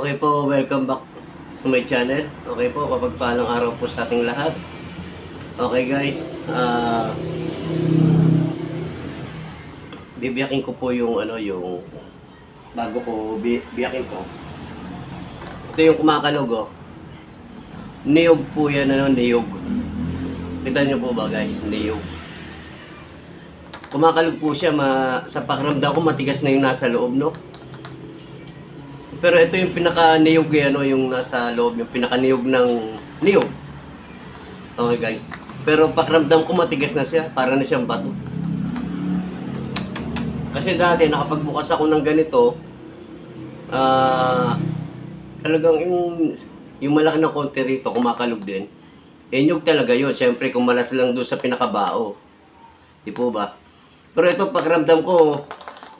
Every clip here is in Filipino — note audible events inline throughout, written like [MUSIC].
Okay po, welcome back to my channel. Okay po, kapagpalang araw po sa ating lahat. Okay guys, ah bibiyakin ko po yung ano yung bago ko bi biyakin to. Ito yung kumakalog oh. Niyog po yan ano, niyog. Kita niyo po ba guys, niyog. Kumakalog po siya, ma, sa pakiramdam ko matigas na yung nasa loob, no? Pero ito yung pinaka-niyog eh, ano, yung nasa loob, yung pinaka-niyog ng niyog. Okay guys. Pero pakiramdam ko matigas na siya, para na siyang bato. Kasi dati nakapagbukas ako ng ganito, ah, talagang yung, yung malaki na konti rito, kumakalog din. Eh, nyug talaga yun. Siyempre, kumalas lang doon sa pinakabao. Di po ba? Pero ito, pakiramdam ko,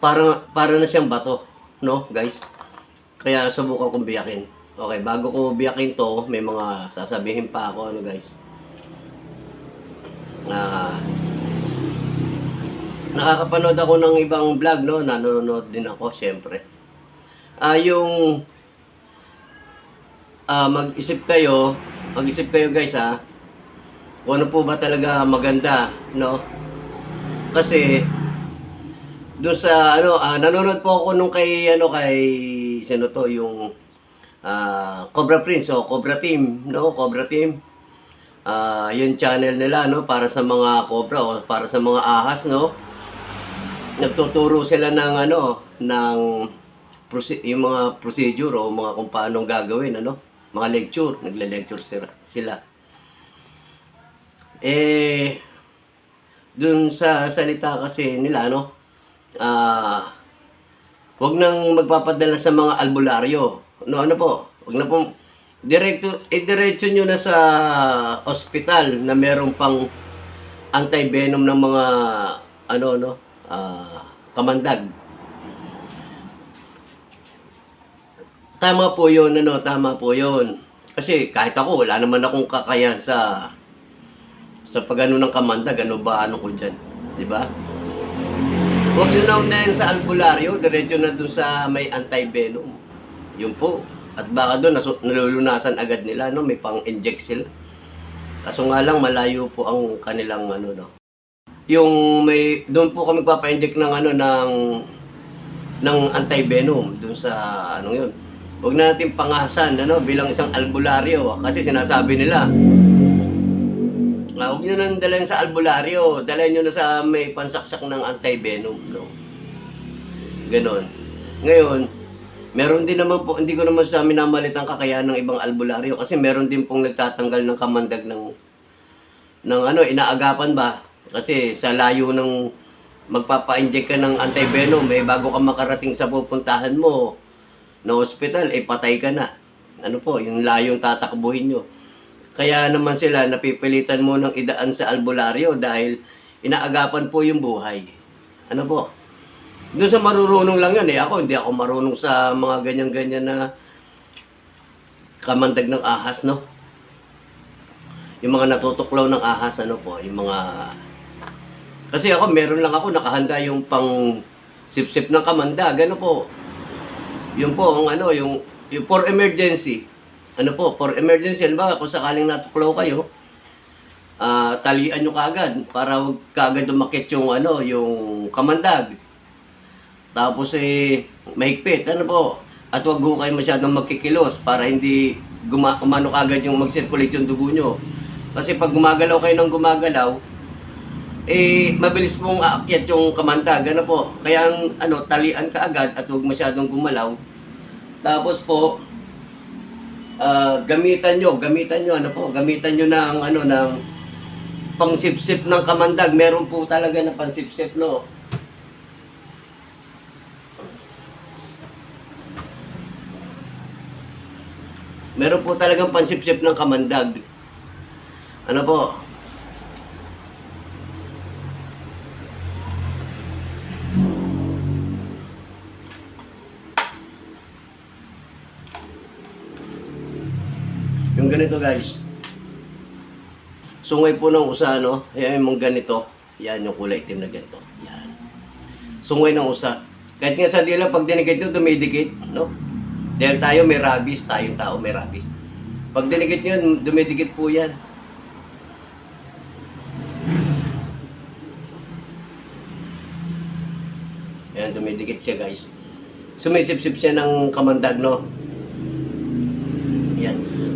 parang, para na siyang bato. No, guys? Kaya subukan kong biyakin. Okay, bago ko biyakin to, may mga sasabihin pa ako, ano guys. Ah, nakakapanood ako ng ibang vlog, no? Nanonood din ako, syempre. Ah, yung ah, mag-isip kayo, mag-isip kayo guys ha, kung ano po ba talaga maganda, no? Kasi doon sa ano, ah, nanonood po ako nung kay ano kay sino to yung ah, Cobra Prince o Cobra Team, no? Cobra Team. Ah, yung channel nila no para sa mga cobra o para sa mga ahas, no? Nagtuturo sila ng ano ng yung mga procedure o mga kung paano gagawin, ano? Mga lecture, nagle-lecture sila. sila. Eh, dun sa salita kasi nila, no? Ah, wag nang magpapadala sa mga albularyo. No, ano po? Wag na pong direkto i-diretso nyo na sa ospital na meron pang anti-venom ng mga ano no, ah, kamandag. Tama po 'yon, ano, tama po 'yon. Kasi kahit ako wala naman akong kakayahan sa sa pagano ng kamandag, ano ba ano ko diyan, 'di ba? Huwag nyo na unahin sa albularyo, diretso na doon sa may anti-venom. Yun po. At baka doon nalulunasan agad nila, no? may pang-inject sila. Kaso nga lang, malayo po ang kanilang ano, no? Yung may, doon po kami papa-inject ng ano, ng, ng anti-venom, doon sa, ano yun. Huwag na natin pangasan, ano, bilang isang albularyo. Kasi sinasabi nila, Ah, huwag nyo nang dalhin sa albularyo. Dalhin nyo na sa may pansaksak ng anti-venom, no? Ganon. Ngayon, meron din naman po, hindi ko naman sa minamalit ang kakayahan ng ibang albularyo kasi meron din pong nagtatanggal ng kamandag ng ng ano, inaagapan ba? Kasi sa layo ng magpapa-inject ka ng anti-venom, eh bago ka makarating sa pupuntahan mo na hospital, eh patay ka na. Ano po, yung layong tatakbuhin nyo. Kaya naman sila napipilitan mo ng idaan sa albularyo dahil inaagapan po yung buhay. Ano po? Doon sa marurunong lang yan eh. Ako, hindi ako marunong sa mga ganyan-ganyan na kamandag ng ahas, no? Yung mga natutuklaw ng ahas, ano po, yung mga... Kasi ako, meron lang ako nakahanda yung pang sip-sip ng kamandag, ano po. Yung po, ang ano, yung, yung for emergency. Ano po, for emergency, ba kung sakaling natuklaw kayo, ah talian nyo kaagad para wag kaagad umakit yung ano, yung kamandag. Tapos eh, mahigpit, ano po. At wag ho kayo masyadong magkikilos para hindi guma umano yung mag-circulate yung dugo nyo. Kasi pag gumagalaw kayo ng gumagalaw, eh, mabilis pong aakyat yung kamandag, ano po. Kaya ano, talian ka agad at huwag masyadong gumalaw. Tapos po, ah, gamitan nyo, gamitan nyo, ano po, gamitan nyo ng, ano, ng pangsipsip ng kamandag. Meron po talaga na pangsipsip, no. Meron po talagang pansipsip ng kamandag. Ano po? Yung ganito guys. Sungay po ng usa, no? Ayan yung ganito. Yan yung kulay itim na ganito. Yan. Sungay ng usa. Kahit nga sa dila, pag dinigit nyo, dumidikit, no? Dahil tayo may rabies, tayong tao may rabies. Pag dinikit yun, dumidikit po yan. Ayan, dumidikit siya guys. Sumisip-sip siya ng kamandag, no?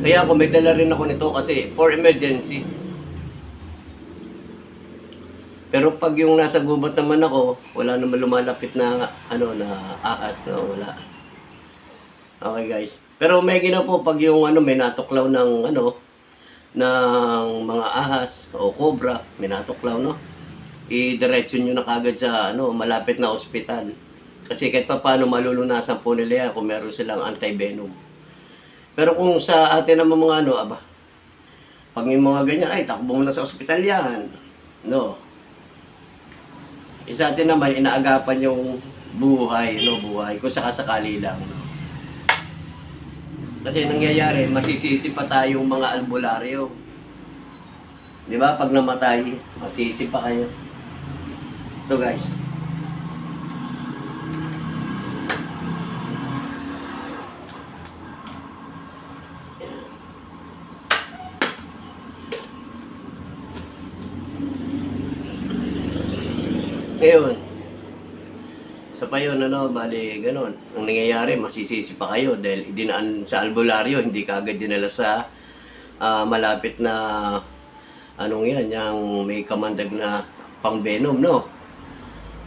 Kaya ako may dala rin ako nito kasi for emergency. Pero pag yung nasa gubat naman ako, wala naman lumalapit na ano na ahas na wala. Okay guys. Pero may gina po pag yung ano may natuklaw ng ano ng mga ahas o cobra, may natuklaw no. I-diretso nyo na kagad sa ano malapit na ospital. Kasi kahit pa paano malulunasan po nila yan kung meron silang anti-venom. Pero kung sa atin naman mga ano, aba, pag yung mga ganyan, ay, takbo mo na sa ospital yan. No. Isa atin naman, inaagapan yung buhay, no, buhay, kung sakasakali lang. No? Kasi nangyayari, masisisi pa tayong mga albularyo. Di ba? Pag namatay, masisi pa kayo. Ito guys. Ngayon, sa pa yun, ano, bali, ganun. Ang nangyayari, masisisi pa kayo dahil idinaan sa albularyo, hindi kagad dinala sa ah, malapit na, anong yan, yung may kamandag na pang-venom, no?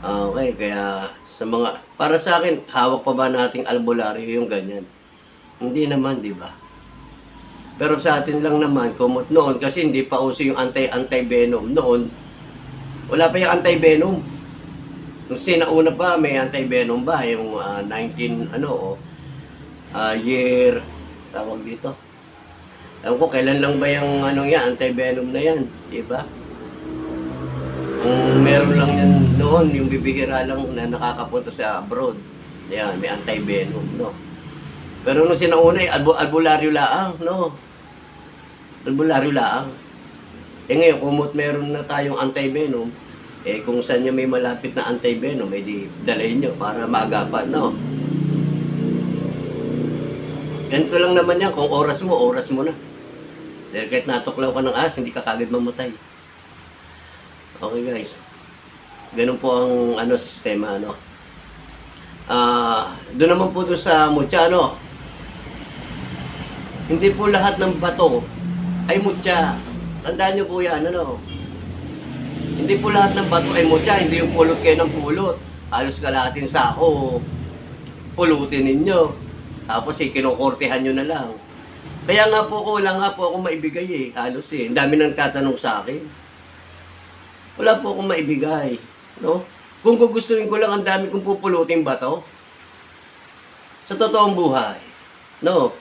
Ah, okay, kaya sa mga, para sa akin, hawak pa ba nating albularyo yung ganyan? Hindi naman, di ba? Pero sa atin lang naman, kumot noon, kasi hindi pa uso yung anti-anti-venom noon, wala pa yung anti-venom. Nung sinauna pa, may anti-venom ba? Yung ah, 19, ano, ah, year, tawag dito. Ewan ko, kailan lang ba yung, ano yan, anti-venom na yan, di ba? Ang meron lang yan noon, yung bibihira lang na nakakapunta sa abroad. Yan, may anti-venom, no? Pero nung sinauna, eh, albu albularyo laang, no? Albularyo laang. Eh ngayon, kumot meron na tayong anti-venom, eh kung saan niya may malapit na anti-venom, eh di dalhin nyo para maagapan, no? Ganito lang naman yan, kung oras mo, oras mo na. Dahil kahit natuklaw ka ng as, hindi ka kagad mamatay. Okay guys. Ganun po ang ano sistema ano. Ah, doon naman po doon sa mutya ano. Hindi po lahat ng bato ay mutya. Tandaan niyo po 'yan ano. Hindi po lahat ng bato ay mutya, hindi yung pulot kayo ng pulot. Halos kalahating sako pulutin ninyo. Tapos eh, kinukortehan nyo na lang. Kaya nga po ako, wala nga po ako maibigay eh. Halos eh. Ang dami nang tatanong sa akin. Wala po akong maibigay. No? Kung gugustuhin ko lang, ang dami kong pupulutin ba to? Sa totoong buhay. No?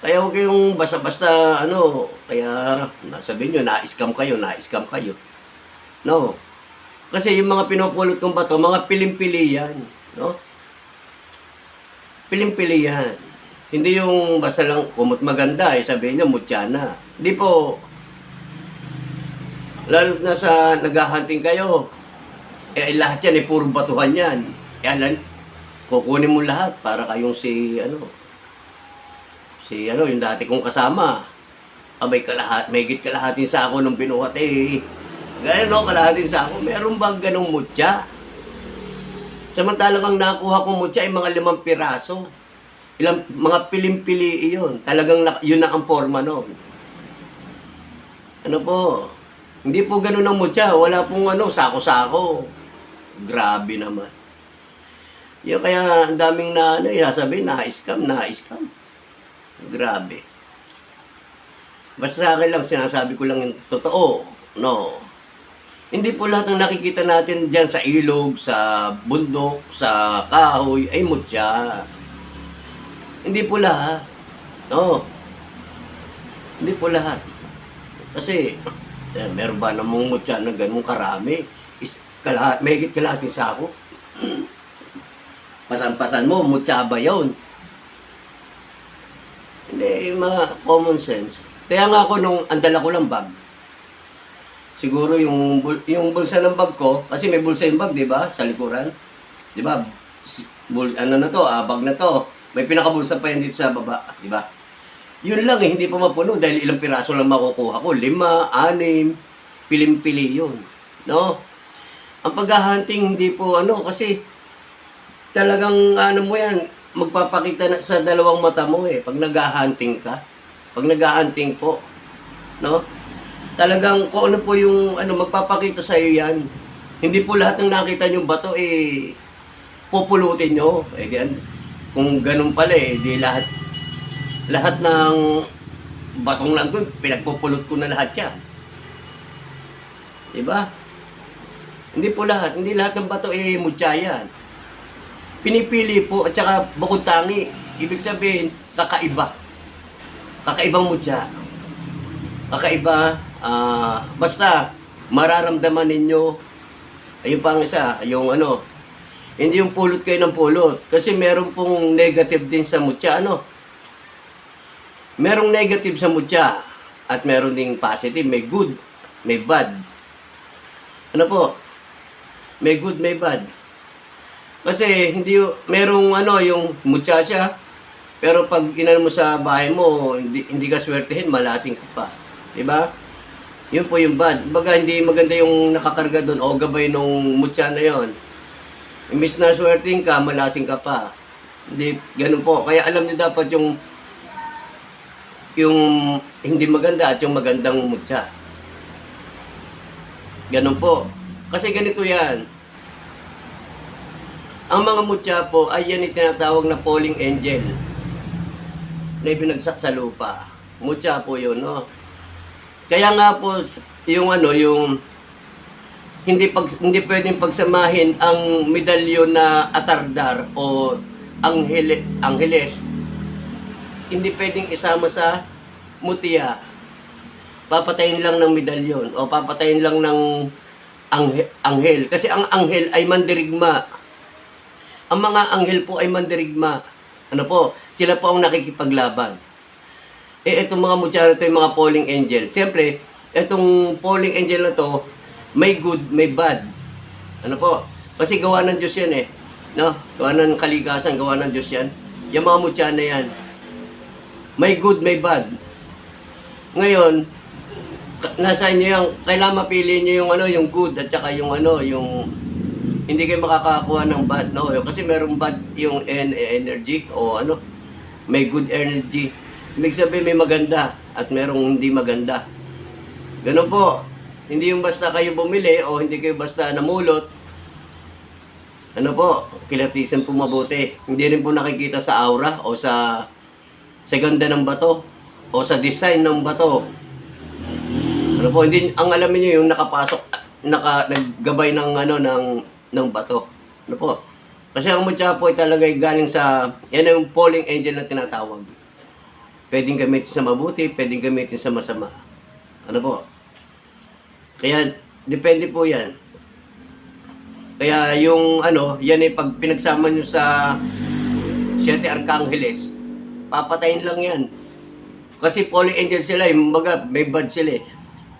Kaya huwag kayong basta-basta, ano, kaya nasabihin nyo, na-scam kayo, na-scam kayo. No? Kasi yung mga pinupulot kong bato, mga pilim-pili yan. No? Pilim-pili yan. Hindi yung basta lang kumot maganda, eh, sabihin niya, mutya na. Hindi po, Lalo na sa naghahunting kayo, eh lahat yan, eh puro batuhan yan. Eh alam, kukunin mo lahat para kayong si, ano, si, ano, yung dati kong kasama. Abay kalahat, may git kalahatin sa ako nung binuhat eh. Gaya no, kalahatin sa ako. Meron bang ganong mutya? Samantalang ang nakuha kong mutya ay mga limang piraso. Ilang, mga pilim-pili iyon. Talagang yun na ang forma noon. Ano po? Hindi po ganun ang mutya. Wala pong ano, sako-sako. Grabe naman. Yung kaya ang daming na ano, sasabihin, na-scam, na-scam. Grabe. Basta sa akin lang, sinasabi ko lang yung totoo. No. Hindi po lahat ng nakikita natin dyan sa ilog, sa bundok, sa kahoy, ay mutya. Hindi po lahat. No. Hindi po lahat. Kasi, eh, meron ba namang mutya na ganun karami? Is, kala, may higit kalahating sako. [CLEARS THROAT] Pasan-pasan mo, mutya ba yun? Hindi, mga common sense. Kaya nga ako nung andala ko lang bag, siguro yung yung bulsa ng bag ko, kasi may bulsa yung bag, di ba? Sa likuran. Di ba? Bul ano na to, ah, bag na to. May pinakabulsa pa yan dito sa baba, di ba? Yun lang eh, hindi pa mapuno dahil ilang piraso lang makukuha ko. Lima, anim, pilim-pili yun. No? Ang paghahunting hindi po ano, kasi talagang ano mo yan, magpapakita na sa dalawang mata mo eh, pag naghahunting ka. Pag naghahunting po, no? Talagang kung ano po yung ano magpapakita sa iyo yan. Hindi po lahat ng nakita niyo bato eh pupulutin nyo. Eh di, an- kung ganun pala eh, di lahat lahat ng batong nandun, pinagpupulot ko na lahat yan. Diba? Hindi po lahat. Hindi lahat ng bato eh mutya yan. Pinipili po at saka bukod tangi. Ibig sabihin, kakaiba. Kakaibang mutya. Kakaiba. Ah basta, mararamdaman ninyo. Ayun pa ang isa, yung ano, hindi yung pulot kayo ng pulot. Kasi meron pong negative din sa mutya, ano? Merong negative sa mutya at meron ding positive. May good, may bad. Ano po? May good, may bad. Kasi hindi merong ano yung mutya siya. Pero pag inan mo sa bahay mo, hindi, hindi ka swertehin, malasing ka pa. 'Di ba? Yun po yung bad. Baga hindi maganda yung nakakarga doon o gabay nung mutya na yon. Imbis na swertehin ka, malasing ka pa. Hindi, ganun po. Kaya alam niyo dapat yung yung hindi maganda at yung magandang mutya. Ganun po. Kasi ganito yan. Ang mga mutya po ay yan yung tinatawag na falling angel na ibinagsak sa lupa. Mutya po yun, no? Kaya nga po, yung ano, yung hindi pag hindi pwedeng pagsamahin ang medalyon na atardar o anghel angheles hindi pwedeng isama sa mutiya. Papatayin lang ng medalyon o papatayin lang ng anghe, anghel. Kasi ang anghel ay mandirigma. Ang mga anghel po ay mandirigma. Ano po? Sila po ang nakikipaglaban eh, itong mga mutya na ito, yung mga falling angel. Siyempre, itong falling angel na to, may good, may bad. Ano po? Kasi gawa ng Diyos yan eh. No? Gawa ng kalikasan, gawa ng Diyos yan. Yung mga mutya na yan. May good, may bad. Ngayon, nasa inyo yung, kailangan mapili nyo yung ano, yung good at saka yung ano, yung hindi kayo makakakuha ng bad, no? Kasi merong bad yung en- energy o ano, may good energy. Ibig sabihin may maganda at merong hindi maganda. Ganun po. Hindi yung basta kayo bumili o hindi kayo basta namulot. Ano po, kilatisan po mabuti. Hindi rin po nakikita sa aura o sa sa ganda ng bato o sa design ng bato. Ano po, hindi ang alam niyo yung nakapasok naka naggabay ng ano ng ng bato. Ano po? Kasi ang mutya po ay talaga galing sa yan ang falling angel na tinatawag. Pwedeng gamitin sa mabuti, pwedeng gamitin sa masama. Ano po? Kaya depende po 'yan. Kaya yung ano, yan ay pag pinagsama nyo sa Siete Arcanggeles, papatayin lang yan. Kasi fallen angel sila, yung baga, may bad sila eh.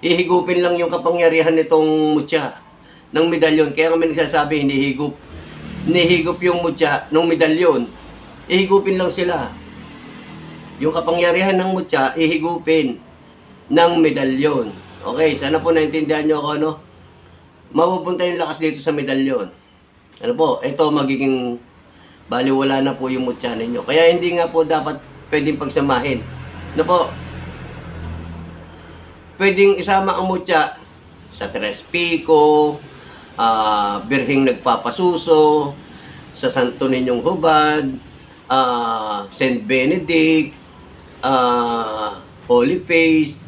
Ihigupin lang yung kapangyarihan nitong mutya ng medalyon. Kaya kami nagsasabi, hinihigup. Hinihigup yung mutya ng medalyon. Ihigupin lang sila. Yung kapangyarihan ng mutya, ihigupin ng medalyon. Okay, sana po naintindihan nyo ako, ano? Mapupunta yung lakas dito sa medalyon. Ano po, ito magiging baliwala na po yung mutya ninyo. Kaya hindi nga po dapat pwedeng pagsamahin. Ano po, pwedeng isama ang mutya sa Tres Pico, ah Birhing Nagpapasuso, sa Santo Ninyong Hubad, ah St. Benedict, ah Holy Face,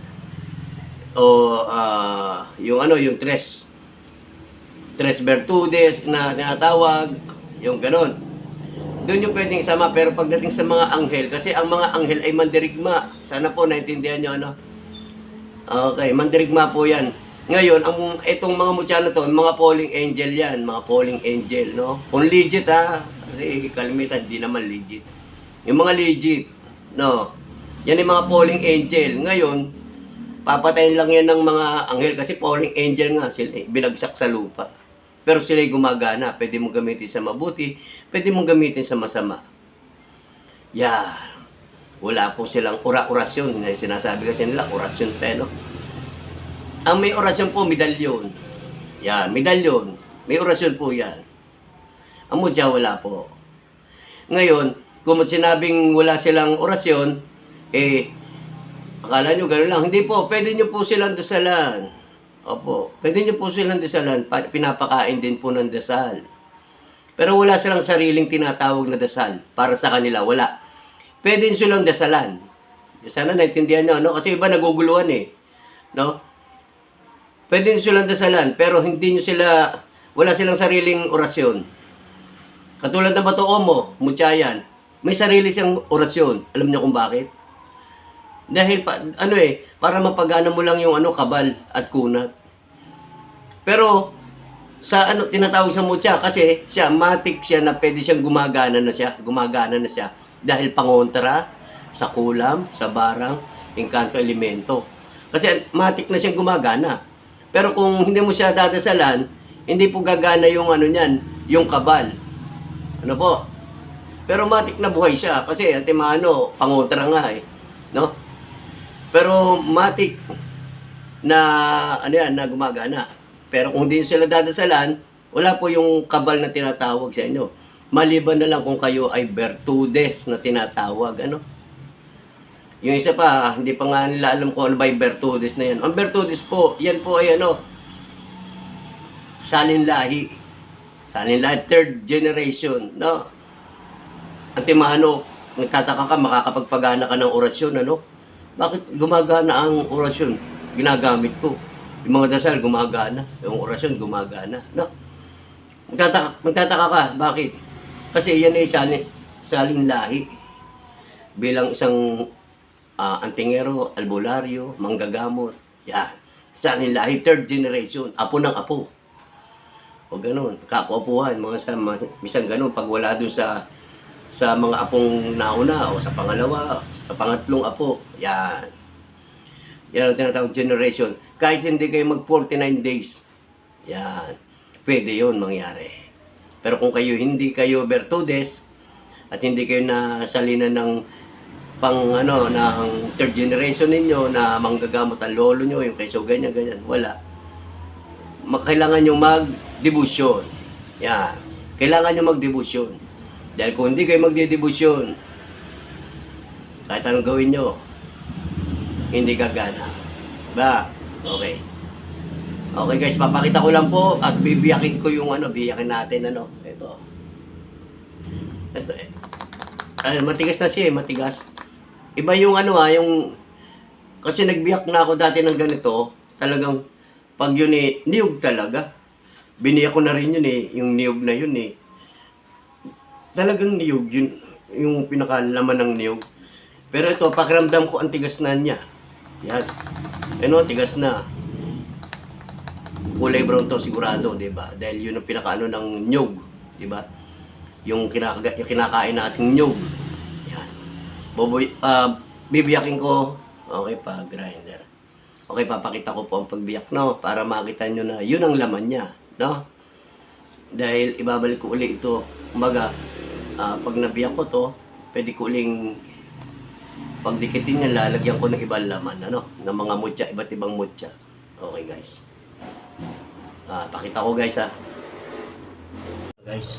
o ah, yung ano, yung Tres Tres Virtudes na tinatawag, yung ganon. Doon yung pwedeng isama, pero pagdating sa mga anghel, kasi ang mga anghel ay mandirigma. Sana po naintindihan nyo, ano? Okay, mandirigma po yan. Ngayon, ang itong mga mutya na to, mga falling angel yan, mga falling angel, no? Kung legit ha, kasi kalimitan, di naman legit. Yung mga legit, no? Yan yung mga falling angel. Ngayon, papatayin lang yan ng mga anghel kasi falling angel nga sila, eh, binagsak sa lupa. Pero sila gumagana, pwede mong gamitin sa mabuti, pwede mong gamitin sa masama. Yeah. Wala po silang ura-orasyon. Sinasabi kasi nila, orasyon pa, no? Ang may orasyon po, medalyon. Yan, medalyon. May orasyon po yan. Ang mudya, wala po. Ngayon, kung sinabing wala silang orasyon, eh, akala nyo gano'n lang. Hindi po, pwede nyo po silang dasalan. Opo, pwede nyo po silang dasalan. Pa- Pinapakain din po ng dasal. Pero wala silang sariling tinatawag na dasal. Para sa kanila, wala. Pwede nyo silang dasalan. Sana naintindihan nyo, no? Kasi iba naguguluhan eh. No? Pwede nyo silang dasalan, pero hindi nyo sila, wala silang sariling orasyon. Katulad ng Bato Omo, Mutyayan, may sarili siyang orasyon. Alam niyo kung bakit? Dahil, pa, ano eh, para mapagana mo lang yung ano, kabal at kunat. Pero, sa ano, tinatawag sa mutya, kasi siya, matik siya na pwede siyang gumagana na siya, gumagana na siya. Dahil pangontra sa kulam, sa barang, engkanto, elemento. Kasi matik na siyang gumagana. Pero kung hindi mo siya dadasalan, hindi po gagana yung ano niyan, yung kabal. Ano po? Pero matik na buhay siya kasi antimano, pangontra nga eh. No? Pero matik na ano yan, na gumagana. Pero kung hindi sila dadasalan, wala po yung kabal na tinatawag sa inyo. Maliban na lang kung kayo ay Bertudes na tinatawag, ano? Yung isa pa, hindi pa nga nila alam kung ano ba yung Bertudes na yan. Ang Bertudes po, yan po ay ano, salin lahi. Salin lahi, third generation, no? Antimano, nagtataka ka, makakapagpagana ka ng orasyon, ano? Bakit gumagana ang orasyon? Ginagamit ko. Yung mga dasal, gumagana. Yung orasyon, gumagana. No? Magtataka, magtataka ka, bakit? Kasi yan ay salin, salin lahi. Bilang isang ah, antingero, albularyo, manggagamot. Yan. Salin lahi, third generation. Apo ng apo. O ganun. Kapo-apuhan. Mga sa, misang ganun. Pag wala dun sa sa mga apong nauna o sa pangalawa, sa pangatlong apo. Yan. Yan ang tinatawag generation. Kahit hindi kayo mag 49 days. Yan. Pwede yun mangyari. Pero kung kayo hindi kayo Bertudes at hindi kayo nasalinan ng pang ano ng third generation ninyo na manggagamot ang lolo nyo, yung kayso ganyan, ganyan, wala. Kailangan nyo mag-debusyon. Yan. Kailangan nyo mag-debusyon. Dahil kung hindi kayo magdedebusyon, kahit anong gawin nyo, hindi gagana. Ba? Okay. Okay guys, papakita ko lang po at bibiyakin ko yung ano, biyakin natin ano. Ito. Ito eh. Ay, matigas na siya eh, matigas. Iba yung ano ah, yung kasi nagbiyak na ako dati ng ganito, talagang pag yun eh, niyog talaga. Biniyak ko na rin yun eh, yung niyog na yun eh. Talagang niyog yun, yung pinakalaman ng niyog. Pero ito, pakiramdam ko ang tigas na niya. Yes. Ano, tigas na. Kulay brown to sigurado, 'di ba? Dahil yun ang pinakaano ng nyog, 'di ba? Yung kinakaga, yung kinakain nating nyog. Yan. Boboy, ah, bibiyakin ko. Okay pa, grinder. Okay, papakita ko po ang pagbiyak, no? Para makita nyo na yun ang laman niya, no? Dahil ibabalik ko uli ito. Kumbaga, ah, pag nabiyak ko to, pwede ko uling pagdikitin niya, lalagyan ko ng ibang laman, ano? Ng mga mutya, iba't ibang mutya. Okay, guys. Ah, pakita ko, guys, ha? Guys.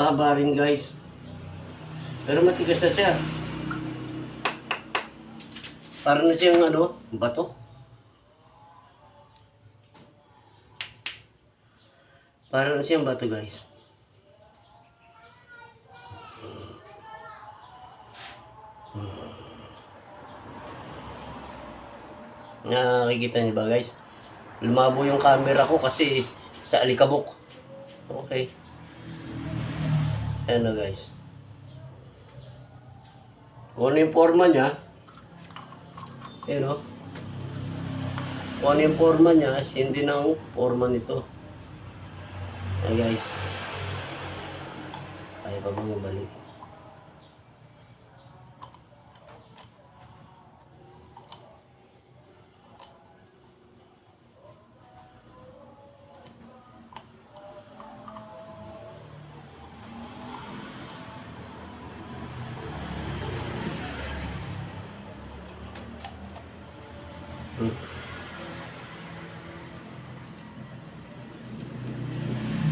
Pahaba rin guys. Pero matigas na siya. Para na siyang ano, bato. Para na siyang bato guys. Nakikita niyo ba guys? Lumabo yung camera ko kasi sa alikabok. Okay. Ayan na guys. Kung ano yung forma niya, ayan o. Kung ano yung forma niya, hindi ng forma nito. Ayan guys. Kaya pa bang balik?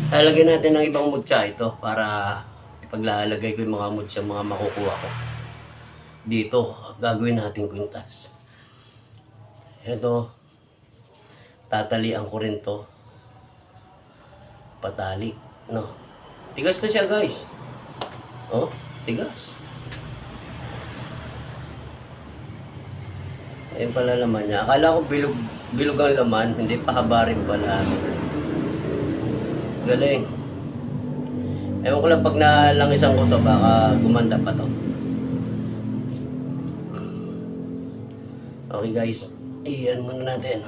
Lalagyan natin ng ibang mutya ito para paglalagay ko yung mga mutya, mga makukuha ko. Dito, gagawin natin kwintas. Ito, tatalian ko rin. Patali, no. Tigas na siya guys. Oh, tigas. Ayun pala laman niya. Akala ko bilog, bilog ang laman, hindi pahaba rin pala. Galing. Ewan ko lang pag nalangisan ko to, baka gumanda pa to. Okay guys, iyan muna natin.